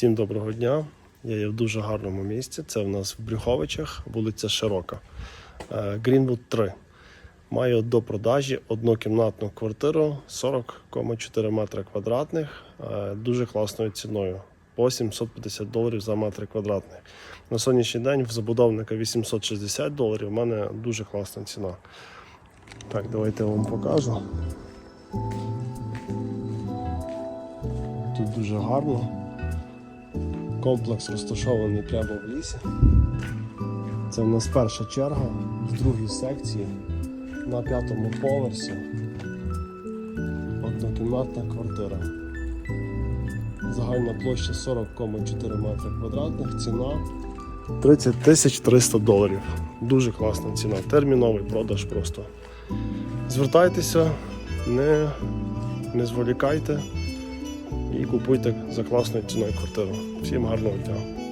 Всім доброго дня. Я є в дуже гарному місці. Це в нас в Брюховичах, вулиця Широка. Е, Greenwood 3. Маю до продажі однокімнатну квартиру 40,4 метри квадратних, е, дуже класною ціною. По 750 доларів за метр квадратний. На сьогоднішній день в забудовника 860 доларів. У мене дуже класна ціна. Так, давайте я вам покажу. Тут дуже гарно. Комплекс розташований прямо в лісі. Це в нас перша черга в другій секції на п'ятому поверсі. Однокімнатна квартира. Загальна площа 40,4 метри квадратних, ціна 30 тисяч 300 доларів. Дуже класна ціна. Терміновий продаж просто. Звертайтеся, не, не зволікайте і купуйте за класною ціною квартиру. Всім гарного дня!